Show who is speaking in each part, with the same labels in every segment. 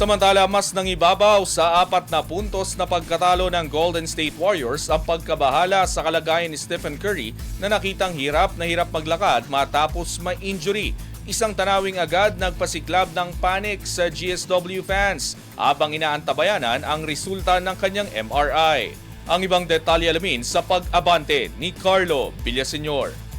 Speaker 1: Samantala, mas nangibabaw sa apat na puntos na pagkatalo ng Golden State Warriors ang pagkabahala sa kalagayan ni Stephen Curry na nakitang hirap na hirap maglakad matapos ma-injury. Isang tanawing agad nagpasiklab ng panic sa GSW fans habang inaantabayanan ang resulta ng kanyang MRI. Ang ibang detalye alamin sa pag-abante ni Carlo Villaseñor.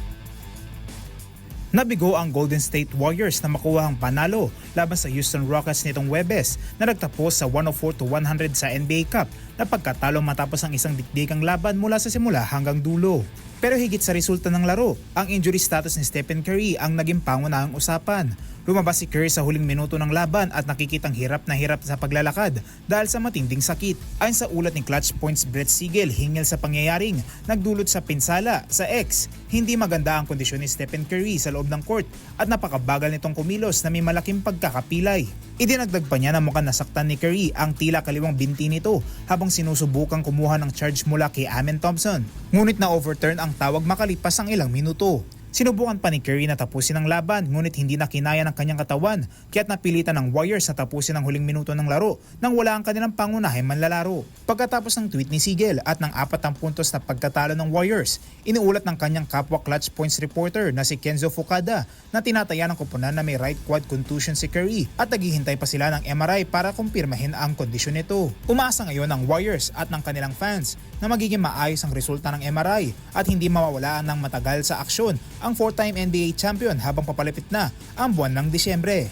Speaker 2: Nabigo ang Golden State Warriors na makuha ang panalo laban sa Houston Rockets nitong Webes na nagtapos sa 104 to 100 sa NBA Cup na pagkatalo matapos ang isang dikdikang laban mula sa simula hanggang dulo. Pero higit sa resulta ng laro, ang injury status ni Stephen Curry ang naging pangunahang usapan. Lumabas si Curry sa huling minuto ng laban at nakikitang hirap na hirap sa paglalakad dahil sa matinding sakit. Ayon sa ulat ni Clutch Points Brett Siegel hingil sa pangyayaring nagdulot sa pinsala sa X. Hindi maganda ang kondisyon ni Stephen Curry sa loob ng court at napakabagal nitong kumilos na may malaking pagkakapilay. Idinagdag pa niya na mukhang nasaktan ni Curry ang tila kaliwang binti nito habang sinusubukang kumuha ng charge mula kay Amen Thompson. Ngunit na-overturn ang tawag makalipas ang ilang minuto. Sinubukan pa ni Curry na tapusin ang laban ngunit hindi na kinaya ng kanyang katawan kaya't napilitan ng Warriors na tapusin ang huling minuto ng laro nang wala ang kanilang pangunahing manlalaro. Pagkatapos ng tweet ni Siegel at ng apat ang puntos na pagkatalo ng Warriors, iniulat ng kanyang kapwa clutch points reporter na si Kenzo Fukada na tinataya ng kupunan na may right quad contusion si Curry at naghihintay pa sila ng MRI para kumpirmahin ang kondisyon nito. Umaasa ngayon ng Warriors at ng kanilang fans na magiging maayos ang resulta ng MRI at hindi mawawalaan ng matagal sa aksyon ang four-time NBA champion habang papalapit na ang buwan ng Disyembre.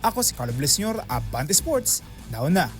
Speaker 2: Ako si Carlo Blesnyor, Abante Sports. Now na!